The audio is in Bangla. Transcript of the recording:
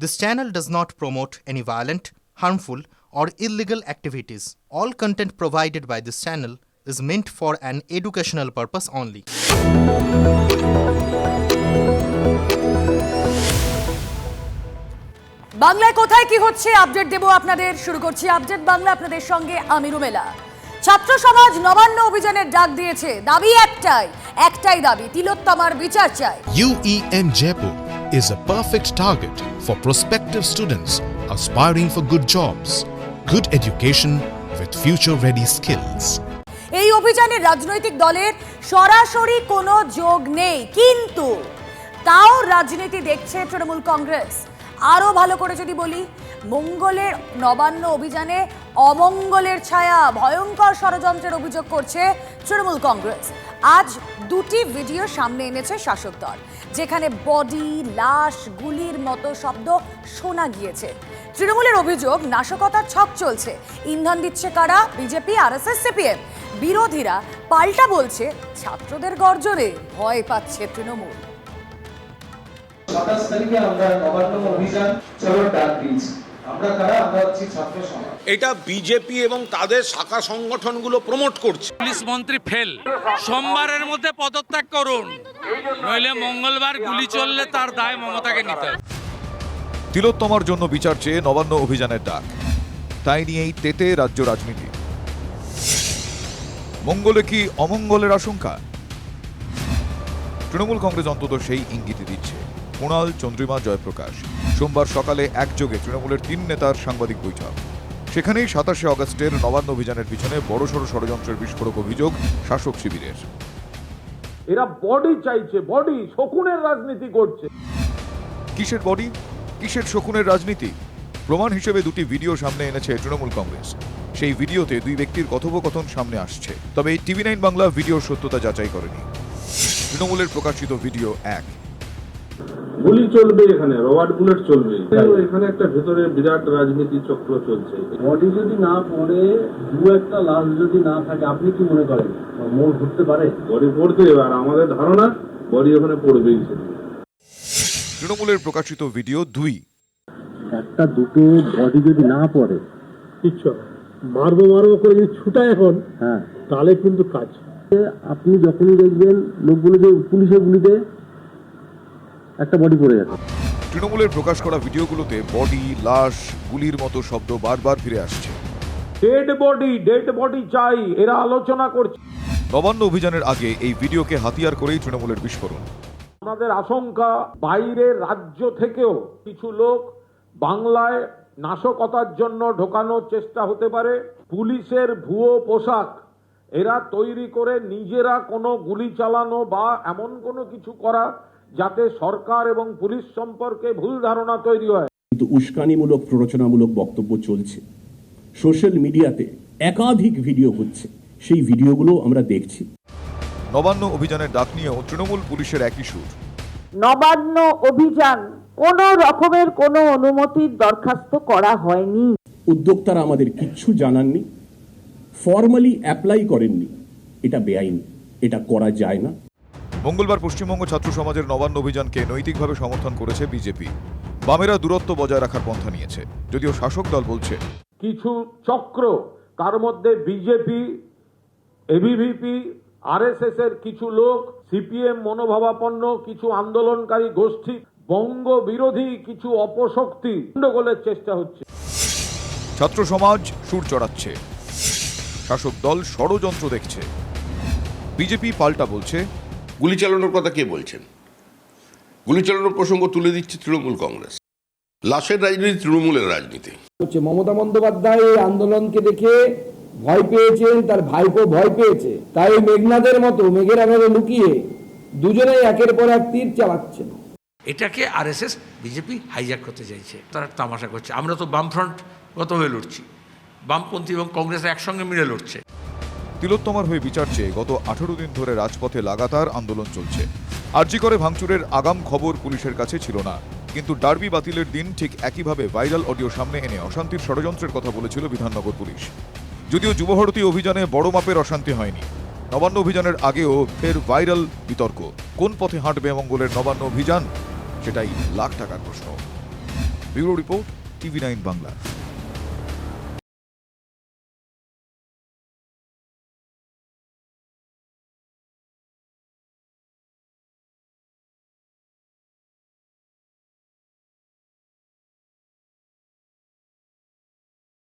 This channel does not promote any violent, harmful, or illegal activities. All content provided by this channel is meant for an educational purpose only. বাংলায় কোথায় কি হচ্ছে আপডেট দেব আপনাদের শুরু করছি আপডেট বাংলা আপনাদের সঙ্গে আমি রুমেলা ছাত্র সমাজ নবান্ন অভিযানের ডাক দিয়েছে দাবি একটাই একটাই দাবি তিলোত্তমার বিচার চাই UEM Jaipur is a perfect target for prospective students aspiring for good jobs, good education with future ready skills. এই অভিযানে রাজনৈতিক দলের সরাসরি কোনো যোগ নেই কিন্তু তাও রাজনীতি দেখছে তৃণমূল কংগ্রেস আরও ভালো করে যদি বলি মঙ্গলের নবান্ন অভিযানে অমঙ্গলের ছায়া ভয়ঙ্কর ষড়যন্ত্রের অভিযোগ করছে তৃণমূল কংগ্রেস আজ দুটি ভিডিও সামনে এনেছে শাসক দল, যেখানে বডি, লাশ, গুলির মতো শব্দ শোনা গিয়েছে। তৃণমূলের অভিযোগ, নাশকতার ছক চলছে। ইন্ধন দিচ্ছে কারা? বিজেপি আর এস বিরোধীরা পাল্টা বলছে, ছাত্রদের গর্জনে ভয় পাচ্ছে তৃণমূল। সাতাশ তারিখে আমরা নবান্ন অভিযান, চলো ডাক দিয়েছি। এটা বিজেপি এবং তাদের শাখা সংগঠনগুলো প্রমোট করছে। পুলিশ মন্ত্রী ফেল। সোমবারের মধ্যে পদত্যাগ করুন। নইলে মঙ্গলবার গুলি চললে তার দায় মমতাকে নিতে তিলোত্তমার জন্য বিচার চেয়ে নবান্ন অভিযানের ডাক। তাই নিয়েই তেতে রাজ্য রাজনীতি। মঙ্গলে কি অমঙ্গলের আশঙ্কা? তৃণমূল কংগ্রেস অন্তত সেই ইঙ্গিতই দিচ্ছে। কুণাল চন্দ্রিমা জয়প্রকাশ। সোমবার সকালে একযোগে তৃণমূলের তিন নেতার সাংবাদিক বৈঠক। সেখানেই সাতাশে অগস্টের নবান্ন অভিযানের পিছনে বড়সড় ষড়যন্ত্রের বিস্ফোরক অভিযোগ শাসক শিবিরের। এরা বডি চাইছে বডি শকুনের রাজনীতি করছে। কিসের বডি কিসের শকুনের রাজনীতি? প্রমাণ হিসেবে দুটি ভিডিও সামনে এনেছে তৃণমূল কংগ্রেস। সেই ভিডিওতে দুই ব্যক্তির কথোপকথন সামনে আসছে। তবে এই টিভি নাইন বাংলা ভিডিওর সত্যতা যাচাই করেনি। তৃণমূলের প্রকাশিত ভিডিও এক। গুলি চলবে এখানে রবার্ট বুলেট চলবে। এখানে একটা ভেতরে বিরাট রাজনীতি চক্র চলছে। বডি যদি না পড়ে দু একটা লাশ যদি না থাকে আপনি কি মনে করেন? মোড় ঘুরতে পারে? বডি পড়তে আর আমাদের ধারণা বডি ওখানে পড়বেই তৃণমূলের প্রকাশিত ভিডিও দুই। একটা দুটো বডি যদি না পড়ে। কিচ্ছু মারবো মারবো করে যদি ছুটা এখন হ্যাঁ। তাহলে কিন্তু কাজ। আপনি যখনই দেখবেন লোকগুলো যে পুলিশে গুলিতে একটা বডি পড়ে গেছে। তৃণমূলের প্রকাশ করা ভিডিওগুলোতে বডি লাশ গুলির মতো শব্দ বারবার ফিরে আসছে। ডেড বডি ডেড বডি চাই এরা আলোচনা করছে। নবান্ন অভিযানের আগে এই ভিডিওকে হাতিয়ার করেই তৃণমূলের বিস্ফোরণ। আমাদের আশঙ্কা বাইরের রাজ্য থেকেও কিছু লোক বাংলায় নাশকতার জন্য ঢোকানোর চেষ্টা হতে পারে। পুলিশের ভুয়ো পোশাক এরা তৈরি করে নিজেরা কোনো গুলি চালানো বা এমন কোনো কিছু করা যাতে সরকার এবং পুলিশ সম্পর্কে ভুল ধারণা তৈরি হয়। কিন্তু উস্কানিমূলক প্ররোচনামূলক বক্তব্য চলছে। সোশ্যাল মিডিয়াতে একাধিক ভিডিও হচ্ছে। সেই ভিডিওগুলো আমরা দেখছি। নবান্ন অভিযানের ডাক নিয়েও তৃণমূল পুলিশের একই সুর। নবান্ন অভিযান কোন রকমের কোনো অনুমতির দরখাস্ত করা হয়নি। উদ্যোক্তারা আমাদের কিচ্ছু জানাননি। ফর্মালি অ্যাপ্লাই করেননি। এটা বেআইনি। এটা করা যায় না। মঙ্গলবার পশ্চিমবঙ্গ ছাত্র সমাজের নবান্ন অভিযানকে নৈতিকভাবে সমর্থন করেছে বিজেপি। বামেরা দূরত্ব বজায় রাখার পন্থা নিয়েছে যদিও শাসক দল বলছে। কিছু চক্র তার মধ্যে বিজেপি এবিভিপি আরএসএস এর কিছু লোক সিপিএম মনোভাবাপন্ন কিছু আন্দোলনকারী গোষ্ঠী বঙ্গ বিরোধী কিছু অপশক্তি গন্ডগোলের চেষ্টা হচ্ছে। ছাত্র সমাজ সুর চড়াচ্ছে। শাসক দল ষড়যন্ত্র দেখছে। বিজেপি পাল্টা বলছে গুলি চালানোর কথা কে বলছেন? গুলি চালানোর প্রসঙ্গ তুলে দিচ্ছে তৃণমূল কংগ্রেস। লাশের রাজনীতি তৃণমূলের রাজনীতি। হচ্ছে মমতা বন্দ্যোপাধ্যায় এই আন্দোলনকে দেখে ভয় পেয়েছেন তার ভাইপো ভয় পেয়েছে। তাই মেঘনাদের মতো মেঘের আভাবে লুকিয়ে দুজনেই একের পর এক তীর চালাচ্ছেন। এটাকে আরএসএস বিজেপি হাইজ্যাক করতে চাইছে। তারা তামাশা করছে। আমরা তো বামফ্রন্ট গত হয়ে লড়ছি। বামপন্থী এবং কংগ্রেস একসঙ্গে মিলে লড়ছে। তিলোত্তমার হয়ে বিচার চেয়ে গত আঠারো দিন ধরে রাজপথে লাগাতার আন্দোলন চলছে। আরজি করে ভাঙচুরের আগাম খবর পুলিশের কাছে ছিল না। কিন্তু ডার্বি বাতিলের দিন ঠিক একইভাবে ভাইরাল অডিও সামনে এনে অশান্তির ষড়যন্ত্রের কথা বলেছিল বিধাননগর পুলিশ। যদিও যুবভারতী অভিযানে বড় মাপের অশান্তি হয়নি। নবান্ন অভিযানের আগেও ফের ভাইরাল বিতর্ক। কোন পথে হাঁটবে মঙ্গলের নবান্ন অভিযান? সেটাই লাখ টাকার প্রশ্ন। Bureau report TV nine Bangla.